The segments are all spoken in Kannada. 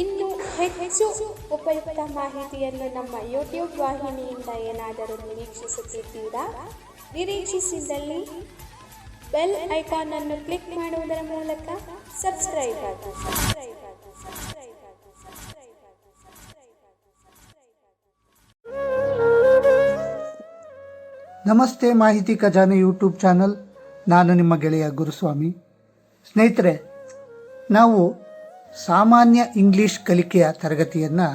ಇನ್ನು ಹೆಚ್ಚು ಉಪಯುಕ್ತ ಮಾಹಿತಿಯನ್ನು ನಮ್ಮ ಯೂಟ್ಯೂಬ್ ವಾಹಿನಿಯಿಂದ ಏನಾದರೂ ನಿರೀಕ್ಷಿಸುತ್ತಿದ್ದೀರಾ? ನಿರೀಕ್ಷಿಸಿದಲ್ಲಿ ಬೆಲ್ ಐಕಾನ್ ಅನ್ನು ಕ್ಲಿಕ್ ಮಾಡುವುದರ ಮೂಲಕ ಸಬ್ಸ್ಕ್ರೈಬ್ ಆಗಿ. ಆಗಿ ಆಗಿ ಆಗಿ ಆಗಿ ನಮಸ್ತೆ ಮಾಹಿತಿ ಖಜಾನೆ ಯೂಟ್ಯೂಬ್ ಚಾನಲ್. ನಾನು ನಿಮ್ಮ ಗೆಳೆಯ ಗುರುಸ್ವಾಮಿ. ಸ್ನೇಹಿತರೆ, ನಾವು ಸಾಮಾನ್ಯ ಇಂಗ್ಲಿಷ್ ಕಲಿಕೆಯ ತರಗತಿಯನ್ನು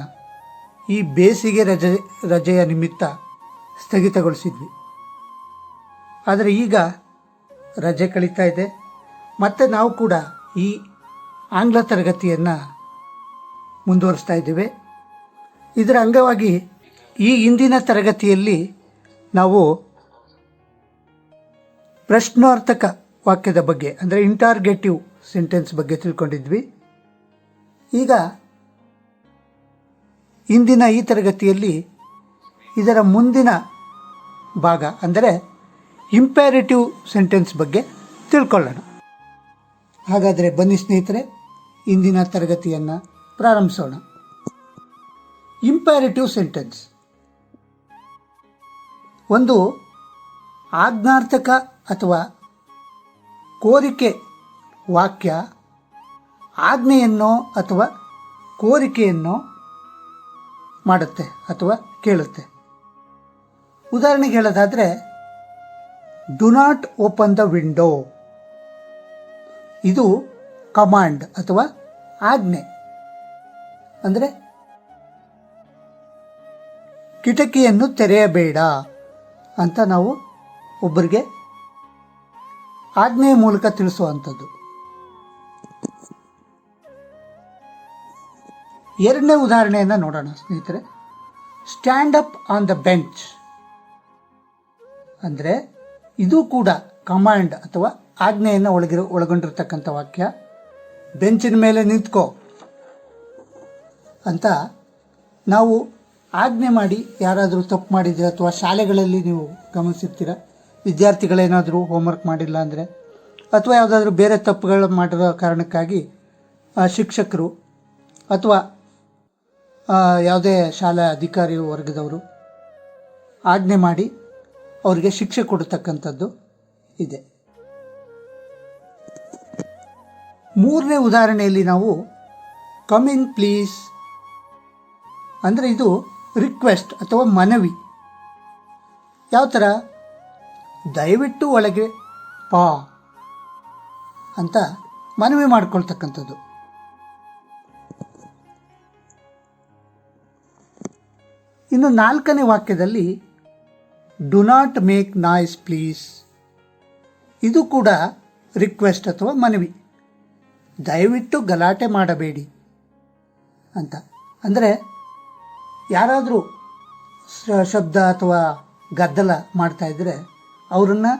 ಈ ಬೇಸಿಗೆ ರಜೆ, ರಜೆಯ ನಿಮಿತ್ತ ಸ್ಥಗಿತಗೊಳಿಸಿದ್ವಿ. ಆದರೆ ಈಗ ರಜೆ ಕಳೀತಾ ಇದೆ. ಮತ್ತು ನಾವು ಕೂಡ ಈ ಆಂಗ್ಲ ತರಗತಿಯನ್ನು ಮುಂದುವರಿಸ್ತಾ ಇದ್ದೇವೆ. ಇದರ ಅಂಗವಾಗಿ ಈ ಇಂದಿನ ತರಗತಿಯಲ್ಲಿ ನಾವು ಪ್ರಶ್ನಾರ್ಥಕ ವಾಕ್ಯದ ಬಗ್ಗೆ, ಅಂದರೆ ಇಂಟಾರ್ಗೇಟಿವ್ ಸೆಂಟೆನ್ಸ್ ಬಗ್ಗೆ ತಿಳ್ಕೊಂಡಿದ್ವಿ. ಈಗ ಇಂದಿನ ಈ ತರಗತಿಯಲ್ಲಿ ಇದರ ಮುಂದಿನ ಭಾಗ ಅಂದರೆ ಇಂಪ್ಯಾರಿಟಿವ್ ಸೆಂಟೆನ್ಸ್ ಬಗ್ಗೆ ತಿಳ್ಕೊಳ್ಳೋಣ. ಹಾಗಾದರೆ ಬನ್ನಿ ಸ್ನೇಹಿತರೆ, ಇಂದಿನ ತರಗತಿಯನ್ನು ಪ್ರಾರಂಭಿಸೋಣ. ಇಂಪ್ಯಾರಿಟಿವ್ ಸೆಂಟೆನ್ಸ್ ಒಂದು ಆಜ್ಞಾರ್ಥಕ ಅಥವಾ ಕೋರಿಕೆ ವಾಕ್ಯ ಆಜ್ಞೆಯನ್ನೋ ಅಥವಾ ಕೋರಿಕೆಯನ್ನೋ ಮಾಡುತ್ತೆ ಅಥವಾ ಕೇಳುತ್ತೆ. ಉದಾಹರಣೆಗೆ ಹೇಳೋದಾದರೆ do not open the window ಇದು ಕಮಾಂಡ್ ಅಥವಾ ಆಜ್ಞೆ. ಅಂದರೆ, ಕಿಟಕಿಯನ್ನು ತೆರೆಯಬೇಡ ಅಂತ ನಾವು ಒಬ್ಬರಿಗೆ ಆಜ್ಞೆಯ ಮೂಲಕ ತಿಳಿಸುವಂಥದ್ದು. ಎರಡನೇ ಉದಾಹರಣೆಯನ್ನು ನೋಡೋಣ, ಸ್ನೇಹಿತರೆ. Stand up on the bench ಅಂದರೆ ಇದು ಕೂಡ ಕಮಾಂಡ್ ಅಥವಾ ಆಜ್ಞೆಯನ್ನು ಒಳಗಿರೋ, ಒಳಗೊಂಡಿರ್ತಕ್ಕಂಥ ವಾಕ್ಯ. ಬೆಂಚಿನ ಮೇಲೆ ನಿಂತ್ಕೋ ಅಂತ ನಾವು ಆಜ್ಞೆ ಮಾಡಿ ಯಾರಾದರೂ ತಪ್ಪು ಮಾಡಿದ್ರೆ ಅಥವಾ ಶಾಲೆಗಳಲ್ಲಿ ನೀವು ಗಮನಿಸಿರ್ತೀರ, ವಿದ್ಯಾರ್ಥಿಗಳೇನಾದರೂ ಹೋಮ್ವರ್ಕ್ ಮಾಡಿಲ್ಲ ಅಂದರೆ, ಅಥವಾ ಯಾವುದಾದ್ರೂ ಬೇರೆ ತಪ್ಪುಗಳು ಮಾಡಿರೋ ಕಾರಣಕ್ಕಾಗಿ ಶಿಕ್ಷಕರು ಅಥವಾ ಯಾವುದೇ ಶಾಲಾ ಅಧಿಕಾರಿ ವರ್ಗದವರು ಆಜ್ಞೆ ಮಾಡಿ ಅವರಿಗೆ ಶಿಕ್ಷೆ ಕೊಡತಕ್ಕಂಥದ್ದು ಇದೆ. ಮೂರನೇ ಉದಾಹರಣೆಯಲ್ಲಿ ನಾವು ಕಮ್ ಇನ್ ಪ್ಲೀಸ್ ಅಂದರೆ ಇದು ರಿಕ್ವೆಸ್ಟ್ ಅಥವಾ ಮನವಿ. ಯಾವ ಥರ ದಯವಿಟ್ಟು ಒಳಗೆ ಪಾ ಅಂತ ಮನವಿ ಮಾಡ್ಕೊಳ್ತಕ್ಕಂಥದ್ದು. ಇನ್ನು ನಾಲ್ಕನೇ ವಾಕ್ಯದಲ್ಲಿ do not make noise please ಇದು ಕೂಡ ರಿಕ್ವೆಸ್ಟ್ ಅಥವಾ ಮನವಿ. ದಯವಿಟ್ಟು ಗಲಾಟೆ ಮಾಡಬೇಡಿ ಅಂತ. ಅಂದರೆ, ಯಾರಾದರೂ ಶಬ್ದ ಅಥವಾ ಗದ್ದಲ ಮಾಡ್ತಾ ಇದ್ದರೆ ಅವರನ್ನು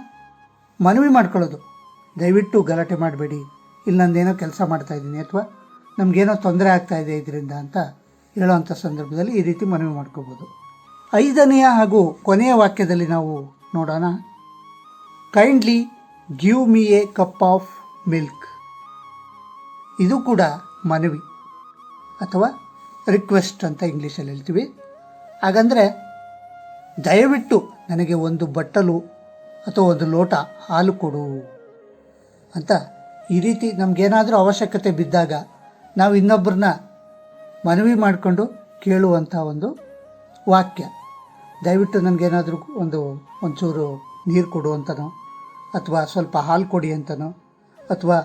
ಮನವಿ ಮಾಡ್ಕೊಳ್ಳೋದು. ದಯವಿಟ್ಟು ಗಲಾಟೆ ಮಾಡಬೇಡಿ. ಇಲ್ಲಿ ನಂದೇನೋ ಕೆಲಸ ಮಾಡ್ತಾಯಿದ್ದೀನಿ ಅಥವಾ ನಮಗೇನೋ ತೊಂದರೆ ಆಗ್ತಾ ಇದೆ ಇದರಿಂದ ಅಂತ ಹೇಳೋವಂಥ ಸಂದರ್ಭದಲ್ಲಿ ಈ ರೀತಿ ಮನವಿ ಮಾಡ್ಕೋಬೋದು. ಐದನೆಯ ಹಾಗೂ ಕೊನೆಯ ವಾಕ್ಯದಲ್ಲಿ ನಾವು ನೋಡೋಣ. Kindly give me a cup of milk ಇದು ಕೂಡ ಮನವಿ ಅಥವಾ ರಿಕ್ವೆಸ್ಟ್ ಅಂತ ಇಂಗ್ಲೀಷಲ್ಲಿ ಹೇಳ್ತೀವಿ. ಹಾಗಂದರೆ, ದಯವಿಟ್ಟು ನನಗೆ ಒಂದು ಬಟ್ಟಲು ಅಥವಾ ಒಂದು ಲೋಟ ಹಾಲು ಕೊಡು. ಅಂತ ಈ ರೀತಿ ನಮಗೇನಾದರೂ ಅವಶ್ಯಕತೆ ಬಿದ್ದಾಗ ನಾವು ಇನ್ನೊಬ್ಬರನ್ನ ಮನವಿ ಮಾಡಿಕೊಂಡು ಕೇಳುವಂಥ ಒಂದು ವಾಕ್ಯ. ದಯವಿಟ್ಟು ನನಗೇನಾದರೂ ಒಂದು, ಒಂಚೂರು ನೀರು ಕೊಡು ಅಂತನೋ, ಅಥವಾ ಸ್ವಲ್ಪ ಹಾಲು ಕೊಡಿ ಅಂತನೋ, ಅಥವಾ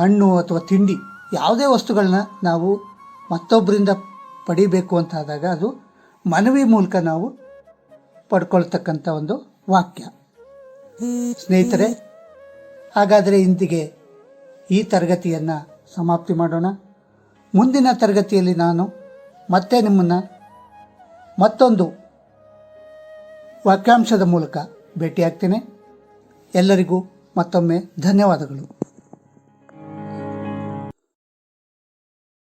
ಹಣ್ಣು ಅಥವಾ ತಿಂಡಿ, ಯಾವುದೇ ವಸ್ತುಗಳನ್ನ ನಾವು ಮತ್ತೊಬ್ಬರಿಂದ ಪಡಿಬೇಕು ಅಂತ ಆದಾಗ ಅದು ಮನವಿ ಮೂಲಕ ನಾವು ಪಡ್ಕೊಳ್ತಕ್ಕಂಥ ಒಂದು ವಾಕ್ಯ. ಸ್ನೇಹಿತರೆ, ಹಾಗಾದರೆ ಇಂದಿಗೆ ಈ ತರಗತಿಯನ್ನು ಸಮಾಪ್ತಿ ಮಾಡೋಣ. ಮುಂದಿನ ತರಗತಿಯಲ್ಲಿ ನಾನು ಮತ್ತೆ ನಿಮ್ಮನ್ನು ಮತ್ತೊಂದು ವಾಕ್ಯಾಂಶದ ಮೂಲಕ ಭೇಟಿಯಾಗ್ತೇನೆ. ಎಲ್ಲರಿಗೂ ಮತ್ತೊಮ್ಮೆ ಧನ್ಯವಾದಗಳು.